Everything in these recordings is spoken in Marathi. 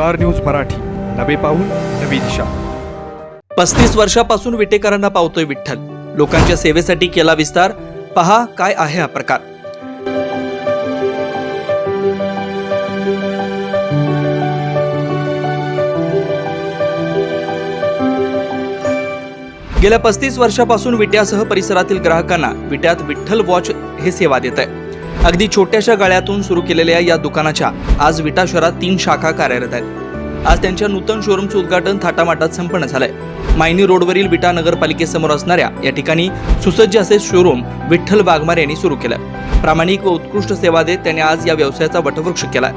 Star news Marathi. नवे पाऊल नवी दिशा. पस्तीस वर्षापासून विटेकरांना पावतोय विठ्ठल. लोकांच्या सेवेसाठी केला विस्तार. पहा काय आहे हा प्रकार. गेल्या पस्तीस वर्षापासून विट्यासह परिसरातील ग्राहकांना विट्यात विठ्ठल वॉच हे सेवा देत आहे अगदी छोट्याशा गळ्यातून सुरू केलेल्या या दुकानाच्या आज विटा शहरात तीन शाखा कार्यरत आहेत. आज त्यांच्या नूतन शोरूमचं उद्घाटन थाटामाटात संपन्न झालंय. मायनी रोडवरील विटा नगरपालिकेसमोर असणाऱ्या या ठिकाणी सुसज्ज असे शोरूम विठ्ठल वाघमार यांनी सुरू केलं. प्रामाणिक व उत्कृष्ट सेवा देत त्यांनी आज या व्यवसायाचा वटवृक्ष केलाय.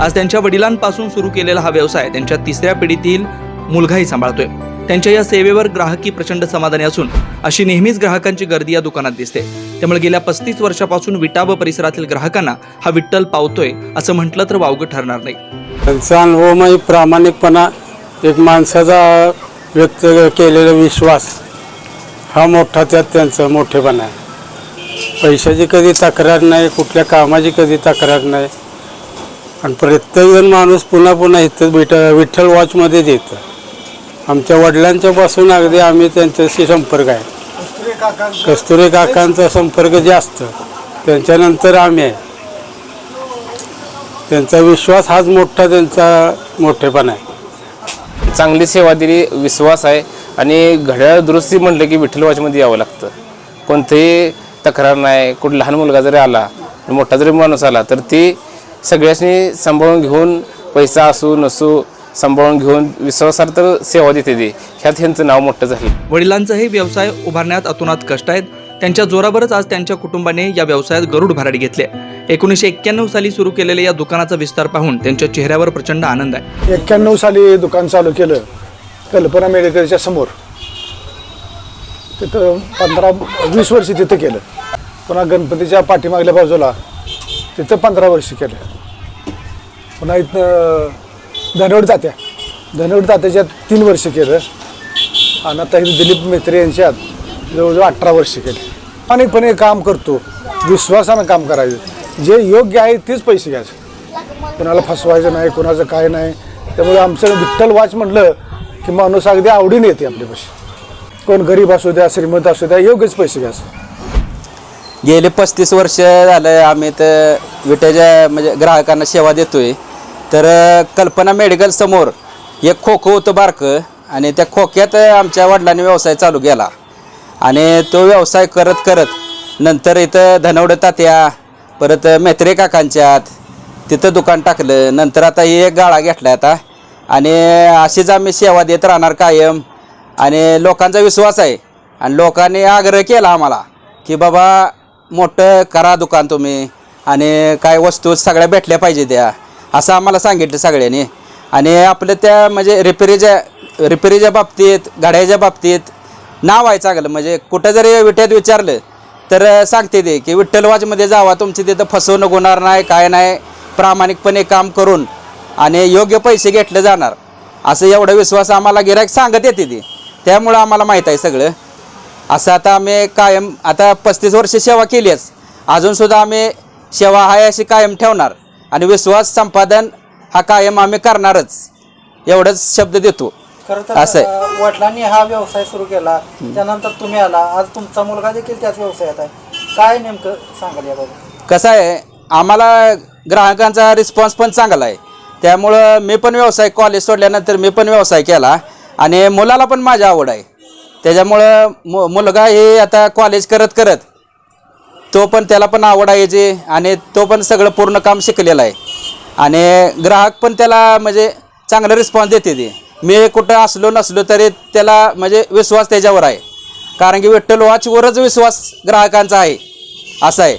आज त्यांच्या वडिलांपासून सुरू केलेला हा व्यवसाय त्यांच्या तिसऱ्या पिढीतील मुलगाही सांभाळतोय. त्यांच्या या सेवेवर ग्राहकी प्रचंड समाधानी असून अशी नेहमीच ग्राहकांची गर्दी या दुकानात दिसते. त्यामुळे गेल्या पस्तीस वर्षापासून विटाब परिसरातील ग्राहकांना हा विठ्ठल पावतोय असं म्हटलं तर वावगं ठरणार नाही. त्यांचा अनुभवमय प्रामाणिकपणा एक माणसाचा व्यक्त केलेला विश्वास हा मोठा त्यात त्यांचा मोठेपणा आहे. पैशाची कधी तक्रार नाही कुठल्या कामाची कधी तक्रार नाही. आणि प्रत्येकजण माणूस पुन्हा पुन्हा इथं विठ विठ्ठल वॉचमध्येच येतं आमच्या वडिलांच्यापासून अगदी आम्ही त्यांच्याशी संपर्क आहे. कस्तुरे काकांचा संपर्क जास्त त्यांच्यानंतर आम्ही आहे. त्यांचा विश्वास हाच मोठा त्यांचा मोठेपण आहे. चांगली सेवा दिली विश्वास आहे आणि घड्याळ दुरुस्ती म्हटलं की विठ्ठल वॉचमध्ये यावं लागतं. कोणतेही तक्रार नाही कुठं लहान मुलगा जरी आला मोठा जरी माणूस आला तर ती सगळ्यांनी सांभाळून घेऊन पैसा असू नसू सांभाळून घेऊन विश्वासार्थ सेवा देते ती. ह्यात ह्यांचं नाव मोठं झालं. वडिलांचाही व्यवसाय उभारण्यात अतोनात कष्ट आहेत. त्यांच्या जोरावरच आज त्यांच्या कुटुंबाने या व्यवसायात गरुड भराडी घेतले एकोणीसशे एक्क्याण्णव साली सुरू केलेल्या या दुकानाचा विस्तार पाहून त्यांच्या चेहऱ्यावर प्रचंड आनंद आहे. एक्क्याण्णव साली दुकान चालू केलं. कल्पना मेडिकलच्या समोर. तिथं पंधरा वीस वर्ष तिथं केलं. पुन्हा गणपतीच्या पाठीमागल्या बाजूला तिथं पंधरा वर्ष केलं. पुन्हा इथनं धनवड तात्या धनवड तात्याच्या तीन वर्ष केलं. आणि आता हे दिलीप मेत्रे यांच्यात जवळजवळ अठरा वर्ष केले. अनेकपणे काम करतो. विश्वासानं काम करायचं. जे योग्य आहे तेच पैसे घ्यायचे. कोणाला फसवायचं नाही कोणाचं काय नाही. त्यामुळे आमचं विठ्ठल वाच म्हटलं की माणूस अगदी आवडीने येते आपल्यापाशी कोण गरीब असू द्या श्रीमंत असू द्या योग्यच पैसे घ्यायचं. गेले पस्तीस वर्ष झालं आम्ही तर विट्याच्या म्हणजे ग्राहकांना सेवा देतोय. तर कल्पना मेडिकल समोर एक खोकं होतं बारकं आणि त्या खोक्यात आमच्या वडिलांनी व्यवसाय चालू केला. आणि तो व्यवसाय करत करत नंतर इथं धनवड तात्या परत मेत्रे काकांच्यात तिथं दुकान टाकलं. नंतर आता ही एक गाळा घेतला आता. आणि अशीच आम्ही सेवा देत राहणार कायम. आणि लोकांचा विश्वास आहे. आणि लोकांनी आग्रह केला आम्हाला की बाबा मोठं करा दुकान तुम्ही आणि काय वस्तू सगळ्या भेटल्या पाहिजे त्या. असं आम्हाला सांगितलं सगळ्यांनी. आणि आपलं त्या म्हणजे रिपेरीच्या रिपेरीच्या बाबतीत गाड्याच्या बाबतीत नाव आहे चांगलं. म्हणजे कुठं जरी विट्यात विचारलं तर सांगते ते की विठ्ठलवाजमध्ये जावा तुमची तिथं फसवणूक होणार नाही काय नाही. प्रामाणिकपणे काम करून आणि योग्य पैसे घेतले जाणार. असं एवढा विश्वास आम्हाला गिरायक सांगत येते ती. त्यामुळं आम्हाला माहीत आहे सगळं. असं आता आम्ही कायम आता पस्तीस वर्ष सेवा केलीच. अजूनसुद्धा आम्ही सेवा आहे अशी कायम ठेवणार. आणि विश्वास संपादन हा कायम आम्ही करणारच. एवढंच शब्द देतो. खरं असं आहे. वडिलांनी हा व्यवसाय सुरू केला. त्यानंतर तुम्ही आला. आज तुमचा मुलगा देखील त्याच व्यवसायात आहे. काय नेमकं सांगाल याबाबत? कसं आहे आम्हाला ग्राहकांचा रिस्पॉन्स पण चांगला आहे. त्यामुळं मी पण व्यवसाय कॉलेज सोडल्यानंतर मी पण व्यवसाय केला. आणि मुलाला पण माझी आवड आहे. त्याच्यामुळं मु मुलगा हे आता कॉलेज करत करत तो पण त्याला पण आवड आहे जे आणि तो पण सगळं पूर्ण काम शिकलेला आहे. आणि ग्राहक पण त्याला म्हणजे चांगला रिस्पॉन्स देते ते. मी कुठं असलो नसलो तरी त्याला म्हणजे विश्वास त्याच्यावर आहे. कारण की विठ्ठल वॉचवरच विश्वास ग्राहकांचा आहे. असं आहे.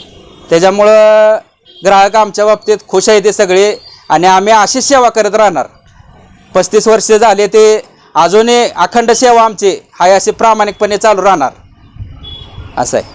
त्याच्यामुळं ग्राहक आमच्या बाबतीत खुश आहे ते सगळे आणि आम्ही अशीच सेवा करत राहणार. पस्तीस वर्ष झाले ते अजूनही अखंड सेवा आमची हाय असे प्रामाणिकपणे चालू राहणार. असं आहे.